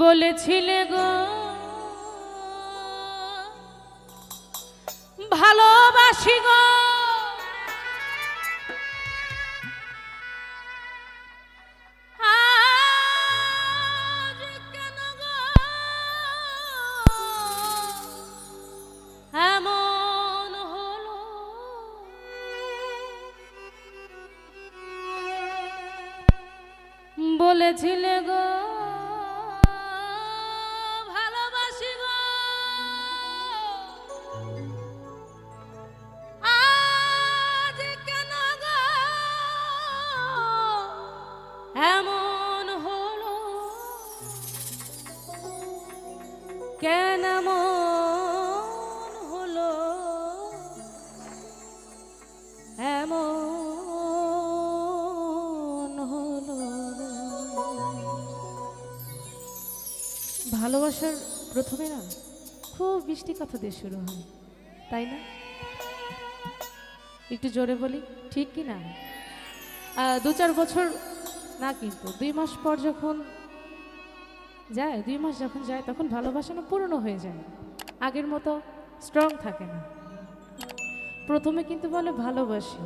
বলেছিলে গো ভালোবাসি গো। বলেছিলে গো ভালোবাসার প্রথমে না? খুব বৃষ্টি কথা দিয়ে শুরু হয়, তাই না? একটু জোরে বলি, ঠিক কি না? দু চার বছর, না কিন্তু, দুই মাস পর যখন যায়, দুই মাস যখন যায়, তখন ভালোবাসা না পুরনো হয়ে যায়। আগের মতো স্ট্রং থাকে না। প্রথমে কিন্তু বলে ভালোবাসি,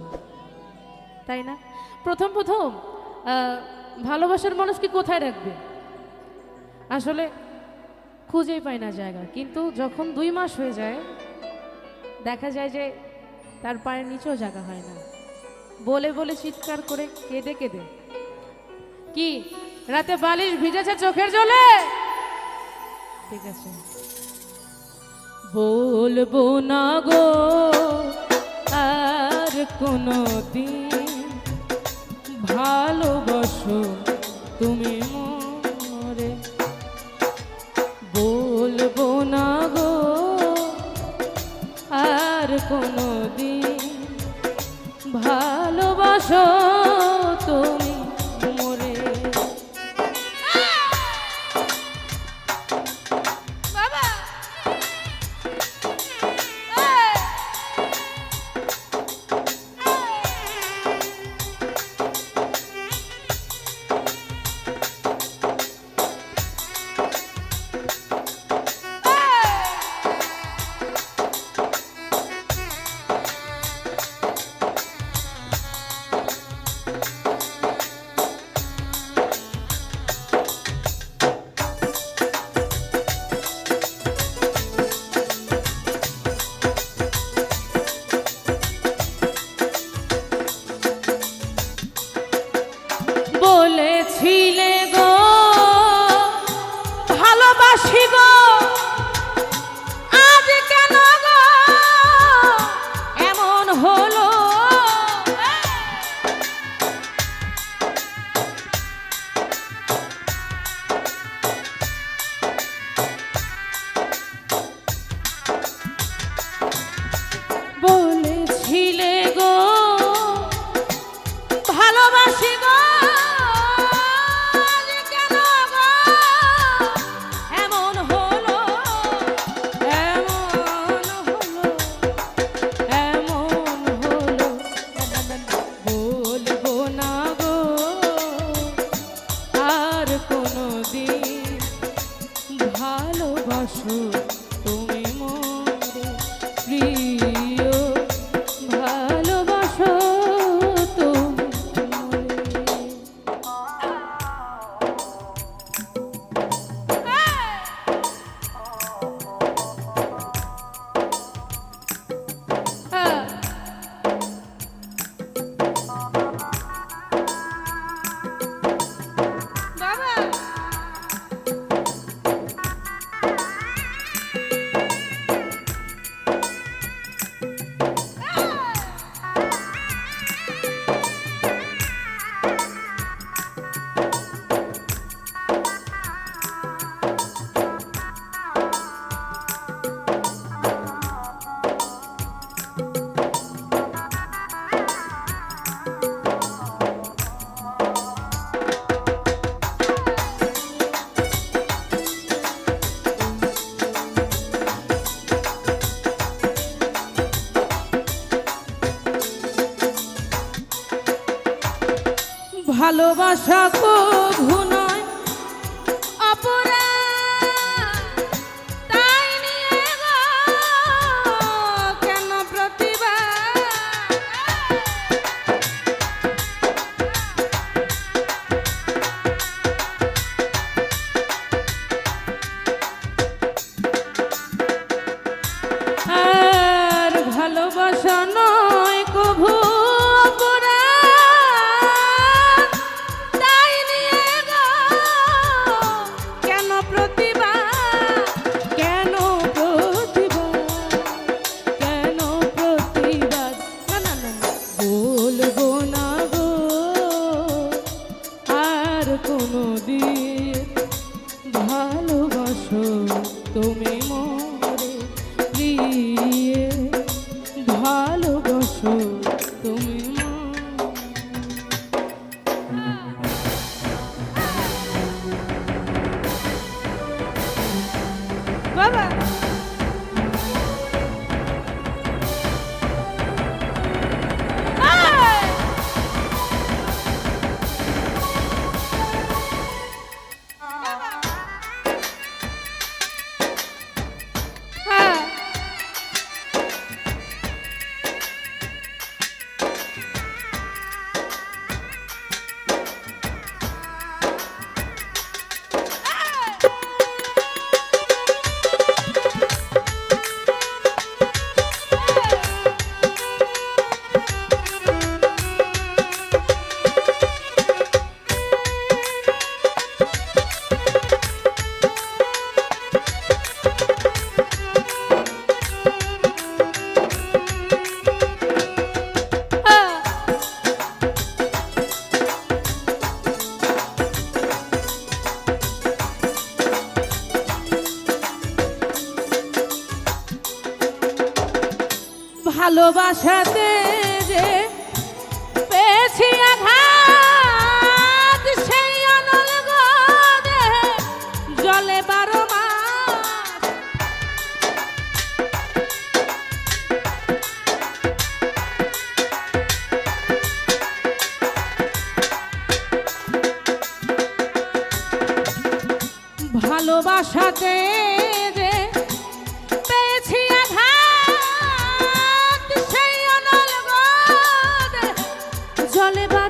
তাই না? প্রথম প্রথম ভালোবাসার মানুষকে কোথায় রাখবে? আসলে খুঁজেই পায় না জায়গা। কিন্তু যখন দুই মাস হয়ে যায়, দেখা যায় যে তার পায়ের নিচেও জায়গা হয় না। বলে বলে চিৎকার করে কেঁদে কেঁদে। কি? রাতে বালিশ ভিজেছে চোখের জলে? ঠিক আছে। বলব না গো, আর কোনো দিন ভালোবাসো তুমি মরে কোনো দিন ভালোবাসো বলব কোনো দিয়ে ভালোবাসো তুমি মোরে দিয়ে ভালোবাসো তুমি বাবা! ভালোবাসাতে যে পেয়েছি চলে বা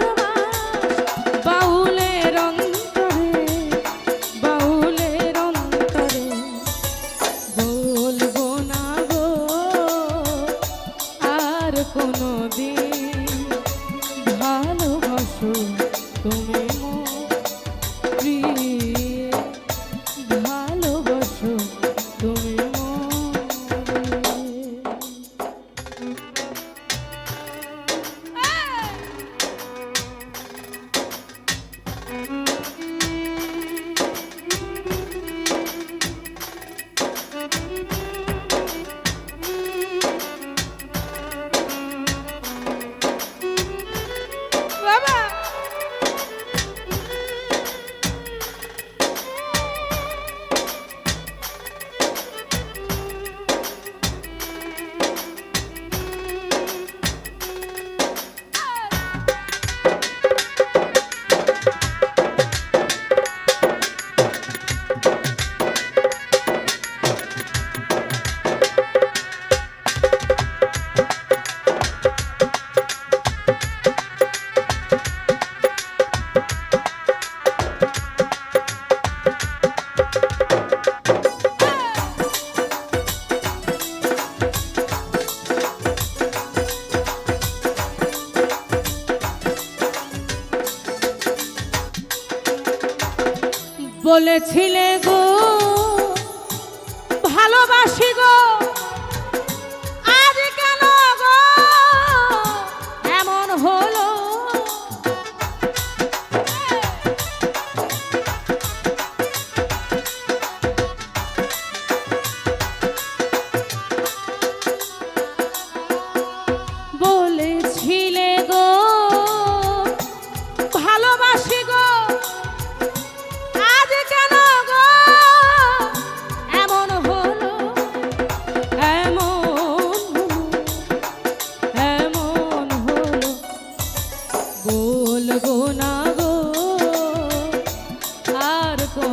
বলেছিলে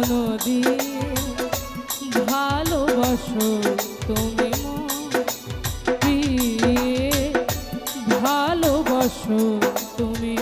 নদী ভালোবাসো তুমি ভালোবাসো তুমি